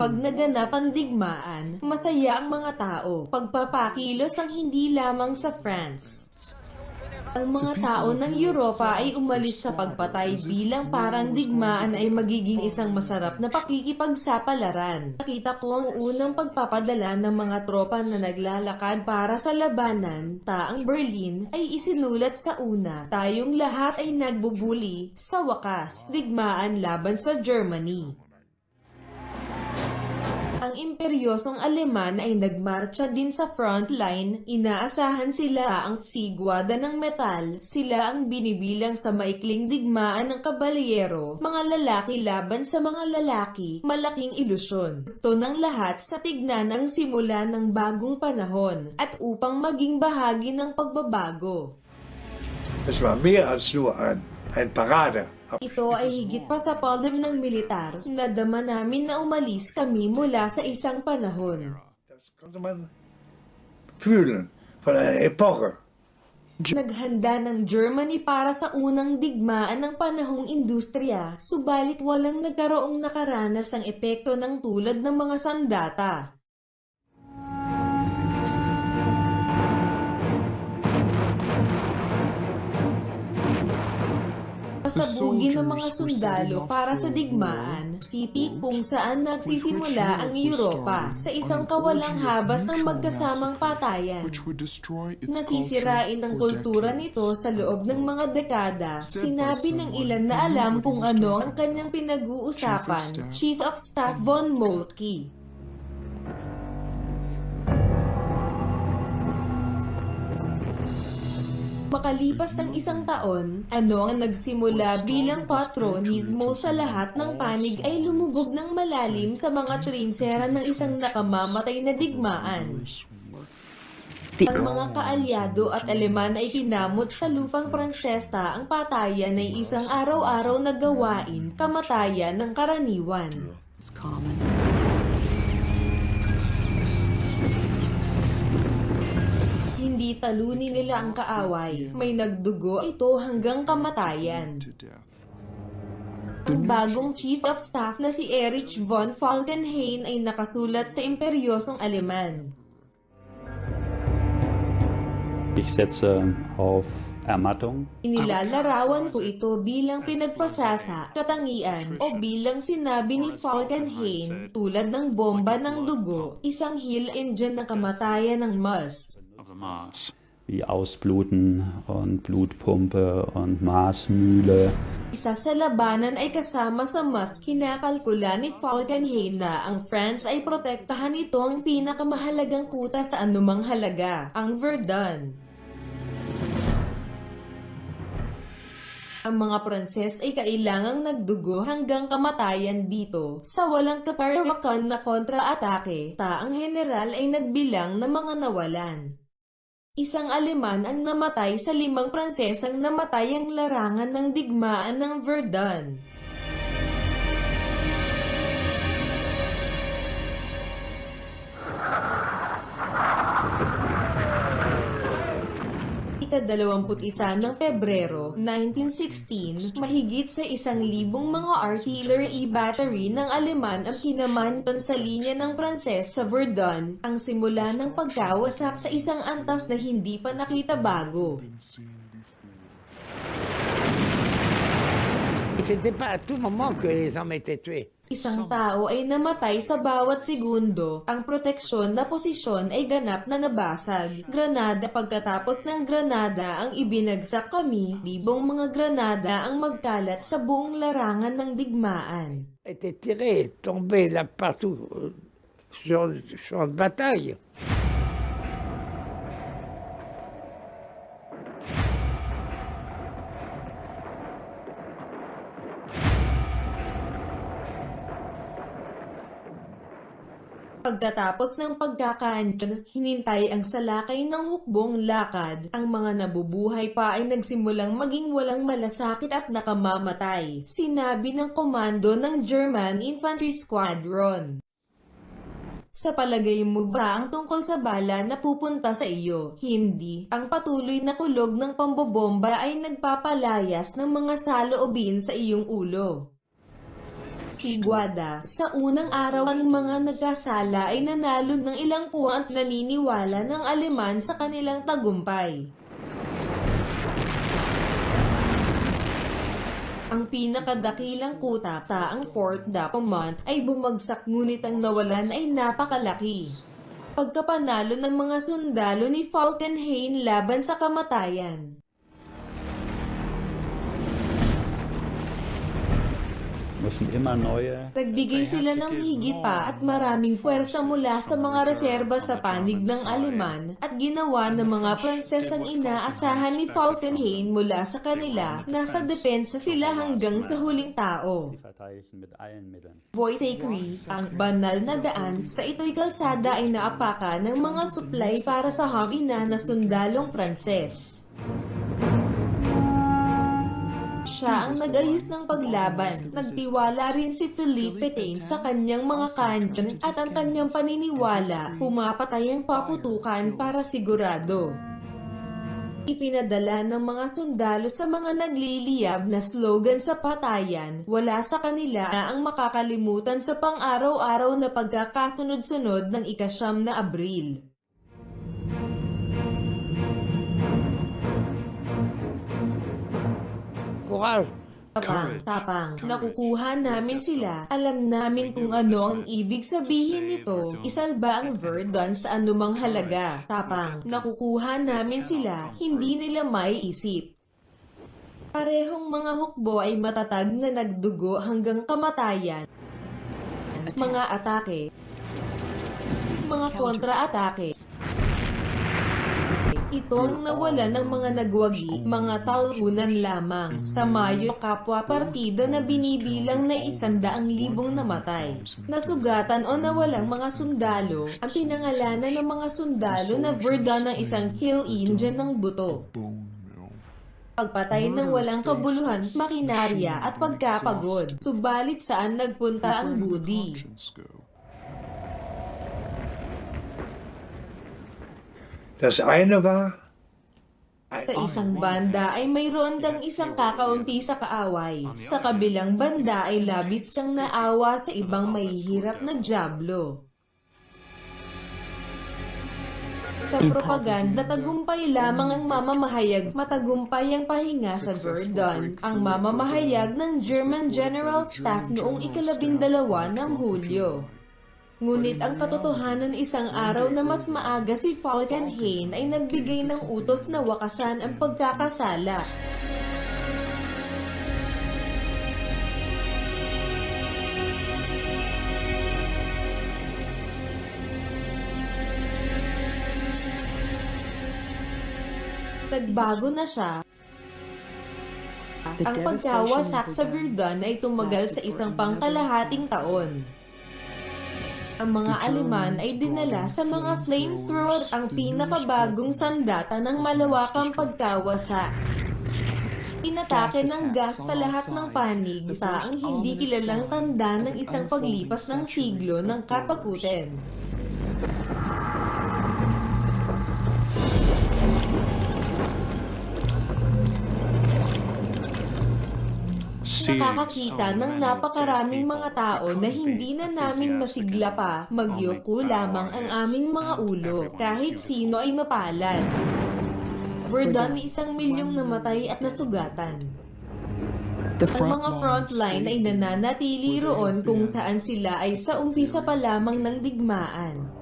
Kapag naganap ang digmaan, masaya ang mga tao. Pagpapakilos ang hindi lamang sa France. Ang mga tao ng Europa ay umalis sa pagpatay bilang parang digmaan ay magiging isang masarap na pakikipagsapalaran. Nakita ko ang unang pagpapadala ng mga tropa na naglalakad para sa labanan, taang Berlin ay isinulat sa una. Tayong lahat ay nagbubuli, sa wakas, digmaan laban sa Germany. Ang imperyosong Aleman ay nagmarcha din sa front line, inaasahan sila ang sigwada ng metal, sila ang binibilang sa maikling digmaan ng kabalyero, mga lalaki laban sa mga lalaki, malaking ilusyon. Gusto ng lahat sa tignan ang simula ng bagong panahon, at upang maging bahagi ng pagbabago. Es war mehr als nur ein. Ito ay higit pa sa palib ng militar, nadama namin na umalis kami mula sa isang panahon. Naghanda ng Germany para sa unang digmaan ng panahong industriya, subalit walang nagkaroong nakaranas ng epekto ng tulad ng mga sandata. Pasabugin ng mga sundalo para sa digmaan, sipi kung saan nagsisimula ang Europa sa isang kawalang habas ng magkasamang patayan. Nasisirain ang kultura nito sa loob ng mga dekada. Sinabi ng ilan na alam kung ano ang kanyang pinag-uusapan, Chief of Staff Von Moltke. Makalipas ng isang taon, ano ang nagsimula bilang patronismo sa lahat ng panig ay lumubog ng malalim sa mga trinsera ng isang nakamamatay na digmaan. Ang mga kaalyado at Aleman ay kinamot sa lupang Pransesta ang patayan ay isang araw-araw na gawain, kamatayan ng karaniwan. It's common. Hindi talunin nila ang kaaway. May nagdugo ito hanggang kamatayan. Ang bagong Chief of Staff na si Erich von Falkenhayn ay nakasulat sa imperyosong Aleman. Ich setze auf Ermattung, Inilalarawan ko ito bilang pinagpasasa, katangian, o bilang sinabi ni Falkenhayn tulad ng bomba ng dugo, isang hill engine ng kamatayan ng Mars. Wie Ausbluten und Blutpumpe und Maßmühle. Isa sa labanan ay kasama sa mas kinakalkula ni Falkenhayn na ang France ay protektahan ito ang pinakamahalagang kuta sa anumang halaga, ang Verdun. Ang mga Pranses ay kailangang nagdugo hanggang kamatayan dito sa walang kaparawakan na kontra-atake. Taang general ay nagbilang ng mga nawalan. Isang Aleman ang namatay sa limang Pransesang namatay ang larangan ng digmaan ng Verdun. Ikadalawamput-isa ng Pebrero, 1916, mahigit sa isang libong mga artillery battery ng Aleman ang kinamanton sa linya ng Pranses sa Verdun, ang simula ng pagkawasak sa isang antas na hindi pa nakita bago. C'était pas à tout moment que les hommes étaient tués. Isang tao ay namatay sa bawat segundo. Ang proteksyon na posisyon ay ganap na nabasag. Granada pagkatapos ng Granada ang ibinagsak kami, libong mga Granada ang magkalat sa buong larangan ng digmaan. Étaient tirés, tombés là partout sur le champ de bataille. Pagkatapos ng pagkakaanyon, hinintay ang salakay ng hukbong lakad. Ang mga nabubuhay pa ay nagsimulang maging walang malasakit at nakamamatay. Sinabi ng komando ng German Infantry Squadron. Sa palagay mo ba ang tungkol sa bala na pupunta sa iyo? Hindi. Ang patuloy na kulog ng pambobomba ay nagpapalayas ng mga saloobin sa iyong ulo. Higuada. Sa unang araw, ang mga nagkasala ay nanalo ng ilang puwang at naniniwala ng Aleman sa kanilang tagumpay. Ang pinakadakilang kuta, ang Fort Dapamont, ay bumagsak ngunit ang nawalan ay napakalaki. Pagkapanalo ng mga sundalo ni Falkenhayn laban sa kamatayan. Müssen immer neue Nagbigay sila ng higit pa at maraming puwersa mula sa mga reserba sa panig ng Aleman at ginawa ng mga Pranses ang inaasahan ni Falkenhayn mula sa kanila. Nasa depensa sila hanggang sa huling tao. Voice Acre, ang banal na daan sa ito'y kalsada ay naapaka ng mga supply para sa hamina na sundalong Pranses. Siya ang nag-ayos ng paglaban. Nagtiwala rin si Felipe Tain sa kanyang mga kanyon at ang kanyang paniniwala, pumapatay ang paputukan para sigurado. Ipinadala ng mga sundalo sa mga nagliliyab na slogan sa patayan, wala sa kanila ang makakalimutan sa pang-araw-araw na pagkakasunod-sunod ng ikasyam na Abril. Courage. Tapang, tapang, nakukuha namin sila. Alam namin kung ano ang ibig sabihin nito. Isalba ang Verdun sa anumang halaga. Tapang, nakukuha namin sila. Hindi nila maiisip. Parehong mga hukbo ay matatag na nagdugo hanggang kamatayan. Mga atake. Mga kontra-atake. Ito ang nawala ng mga nagwagi, mga talunan lamang. Sa Mayo, kapwa partida na binibilang na isandaang libong namatay. Nasugatan o nawalang mga sundalo, ang pinangalanan ng mga sundalo na Verdun ng isang hill engine ng buto. Pagpatay ng walang kabuluhan, makinarya at pagkapagod. Subalit saan nagpunta ang budi? Das eine war, Sa isang banda ay mayroon kang isang kakaunti sa kaaway. Sa kabilang banda ay labis kang naawa sa ibang mahihirap na Diablo. Sa propaganda, tagumpay lamang ang mamamahayag. Matagumpay ang pahinga sa Verdun. Ang mamamahayag ng German General Staff noong ikalabindalawa ng Hulyo. Ngunit ang katotohanan isang araw na mas maaga si Falkenhayn ay nagbigay ng utos na wakasan ang pagkakasala. Nagbago na siya. Ang pagkawasak sa Verdun ay tumagal sa isang pangkalahating taon. Ang mga Aleman ay dinala sa mga flamethrower ang pinakabagong sandata ng malawakang pagkawasak. Inatake ng gas sa lahat ng panig sa ang hindi kilalang tanda ng isang paglipas ng siglo ng katakutan. Nakakakita ng napakaraming mga tao na hindi na namin masigla pa, magyuko lamang ang aming mga ulo, kahit sino ay mapalad. Verdun ni isang milyong namatay at nasugatan. Ang mga frontline ay nananatili roon kung saan sila ay sa umpisa pa lamang ng digmaan.